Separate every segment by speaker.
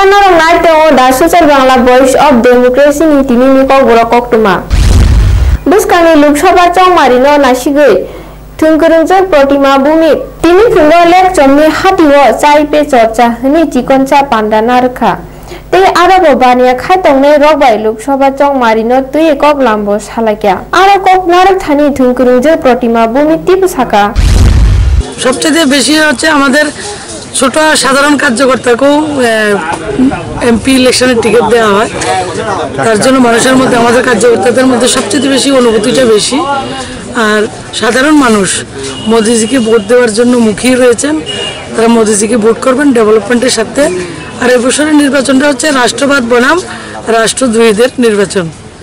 Speaker 1: o da social bangla voice of democracy ni tini ni kok borok kok tuma buskani Lok Sabha Chaumari ন নাসিগৈ থুংকুরুংজক প্রতিমা ভূমি তিনি ফুঙ্গ lake চমনি হাতিও চাই pay চর্চা হনি চিকনচা পান্ডা নারখা তে আরও বানিয়া খাইতংনে রকবাই লোকসভা চৌমারি ন তুই কক লাম্ব সালাকিয়া আরও কক নারক থানি প্রতিমা ভূমি টিপ সাকা
Speaker 2: সবচেয়ে বেশি হচ্ছে আমাদের ছোট সাধারণ কার্যকর্তাকেও এমপি ইলেকশনের টিকিট দেওয়া হয়। তার জন্য মানুষের মধ্যে, আমাদের কার্যকর্তাদের মধ্যে সবচেয়ে বেশি অনুভূতিটা বেশি। আর সাধারণ মানুষ মোদিজিকে ভোট দেওয়ার জন্য মুখিয়ে রয়েছেন। তারা মোদিজিকে ভোট করবেন ডেভেলপমেন্টের সাথে আর এবছরের নির্বাচনটা হচ্ছে রাষ্ট্রবাদ বনাম, রাষ্ট্রদ্রোহীদের নির্বাচন।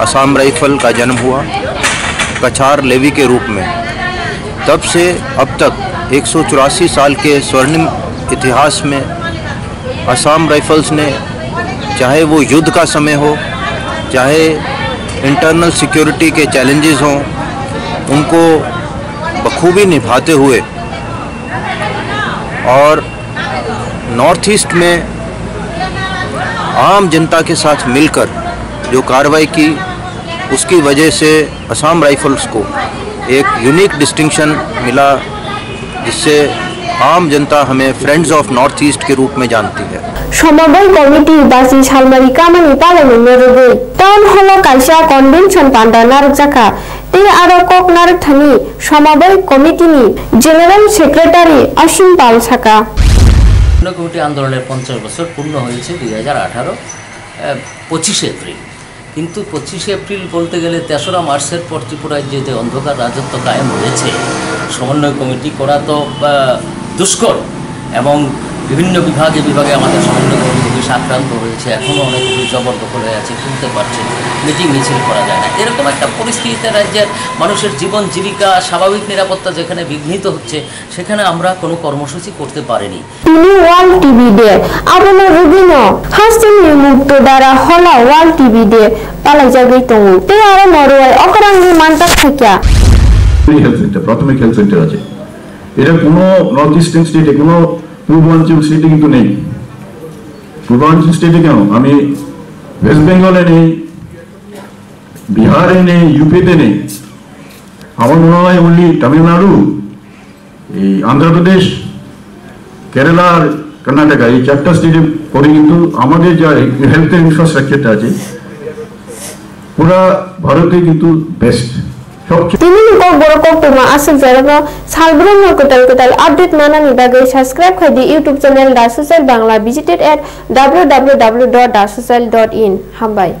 Speaker 3: असम राइफल का जन्म हुआ कछार लेवी के रूप में। तब से अब तक एक सौ चौरासी साल के स्वर्णिम इतिहास में असम राइफल्स ने, चाहे वो युद्ध का समय हो, चाहे इंटरनल सिक्योरिटी के चैलेंजेस हों, उनको बखूबी निभाते हुए और नॉर्थ ईस्ट में आम जनता के साथ मिलकर जो कार्रवाई की उसकी वजह से असम राइफल्स को एक यूनिक डिस्टिंक्शन मिला जिससे आम जनता हमें फ्रेंड्स ऑफ नॉर्थ ईस्ट के रूप में जानती है
Speaker 1: সমবায় কমিটি বাসি সালমারি কামানি পালানি মেরুগৈ টাউন হল কাইসা কনভেনশন পান্ডা নারক জাখা তে আরো কক নারক থানি সমবায় কমিটিনি জেনারেল সেক্রেটারি অসীম পাল সাকা
Speaker 4: পূর্ণ কমিটি আন্দোলনের পঞ্চাশ বছর পূর্ণ হয়েছে দুই হাজার আঠারো পঁচিশে এপ্রিল কিন্তু পঁচিশে এপ্রিল বলতে গেলে তেসরা মার্চের পর ত্রিপুরায় যে যে অন্ধকার রাজত্ব কায়েম হয়েছে, সমন্বয় কমিটি করা তো দুষ্কর এবং বিভিন্ন বিভাগে বিভাগে আমাদের সমন্বয় কমিটি অফিস আক্রান্ত হয়েছে এখনও অনেক জবরদখল হয়ে আছে খুলতে পারছে না। মিটিং মিছিল করা যায় না। এরকম একটা পরিস্থিতিতে রাজ্যের মানুষের জীবন জীবিকা স্বাভাবিক নিরাপত্তা যেখানে বিঘ্নিত হচ্ছে সেখানে আমরা কোনো কর্মসূচি করতে পারিনি।
Speaker 1: তিনি ওয়াল টিভি দে আবনো রুবিন হাসিনি মুক্ত দ্বারা হলা ওয়াল টিভি দে পালাই জাগৈ তঙ্গ তে আরও নরওয়াই অকরাঙ্গি মান্তা থাকিয়া
Speaker 5: হেলথ সেন্টার প্রাথমিক হেলথ সেন্টার আছে। এটা কোনো নর্থ ইস্টার্ন স্টেটে কোনো পূর্বাঞ্চল স্টেটে কিন্তু নেই। পূর্বাঞ্চল স্টেটে কেন? আমি ওয়েস্ট বেঙ্গলে নেই, বিহারে নেই ইউপিতে নেই। আমার মনে হয় অনলি তামিলনাড়ু এই অন্ধ্রপ্রদেশ কেরালা আর কর্ণাটকা এই চারটা স্টেটে পরে কিন্তু আমাদের যা হেলথ ইনফ্রাস্ট্রাকচারটা আছে, পুরা ভারতে কিন্তু বেস্ট
Speaker 1: কক বড় কক তুমা আসল জারানো সালব্রম কোটাল কোটাল আপডেট মানানি বাগৈ subscribe খাইদি YouTube channel Da Social Bangla visited at www.dasocial.in হামবাই